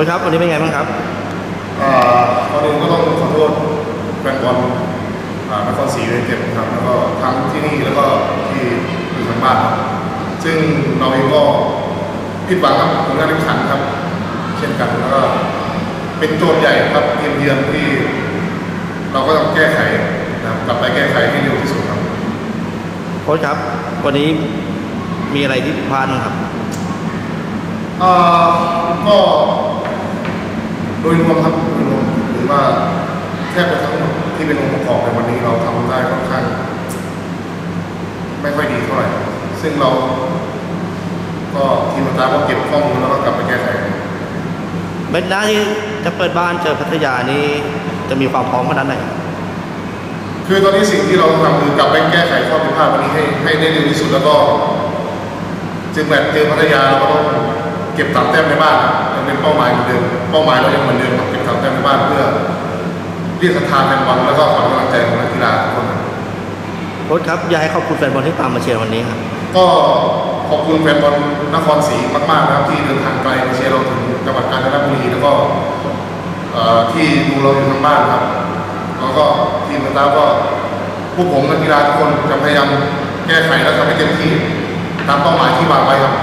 ค้ชครับวันนี้เป็นไงบ้างครับอ่าก่อนอื่นก็ต้องขอโทษแฟนบอลอ่านครศรีเลยเจ็บครับแล้วก็ทั้งที่นี่แล้วก็ที่อยู่ทางบ้านครับซึ่งเราเองก็ผิดหวังครับผลงานที่ขันครับ เช่นกันแล้วก็เป็นโจทย์ใหญ่ครับเกมเยือนที่ เราก็ต้องแก้ไขนะครับกลับไปแก้ไขให้เร็วที่สุดครับโค้ชครับ วันนี้มีอะไรที่ผิดพลาดบ้างครับเอ่อก็ โดยรวมครับโดยรวมหรือว่าแทบจะทั้งหมดที่เป็นองค์ประกอบในวันนี้เราทำได้ค่อนข้าง ไม่ค่อยดีเท่าไหร่ ซึ่งเรา ก็ทีมอาจารย์ก็เก็บข้อมูลแล้วก็กลับไปแก้ไขเม็ดหน้าที่จะเปิดบ้านเจอพัทยานี่จะมีความพร้อมขนาดไหนคือตอนนี้สิ่งที่เราทำคือกลับไปแก้ไขข้อผิดพลาดวันนี้ให้ให้ได้เร็วที่สุดแล้วก็ จึงแมตช์เจอพัทยาเราก็ต้องเก็บสามแต้มในบ้านครับยังเป็นเป้าหมายเหมือนเดิม เป้าหมายเรายังเหมือนเดิมครับเก็บสามแต้มในบ้านเพื่อเรียกศรัทธาแฟนบอลแล้วก็ขวัญกำลังใจของนักกีฬาทุกคนครับโค้ชครับอยากให้ขอบคุณแฟนบอลที่ตามมาเชียร์วันนี้ครับก็ขอบคุณแฟนบอลนครศรีมากๆนะครับที่เดินทางไกลมาเชียร์เราถึงจังหวัดกาญจนบุรีแล้วก็เอ่อที่ดูเราอยู่ทางบ้านครับแล้วก็ทีมสตาฟก็ผู้ผมนักกีฬาทุกคนจะพยายามแก้ไขและทำให้เต็มที่ตามเป้าหมายที่วางไว้ครับ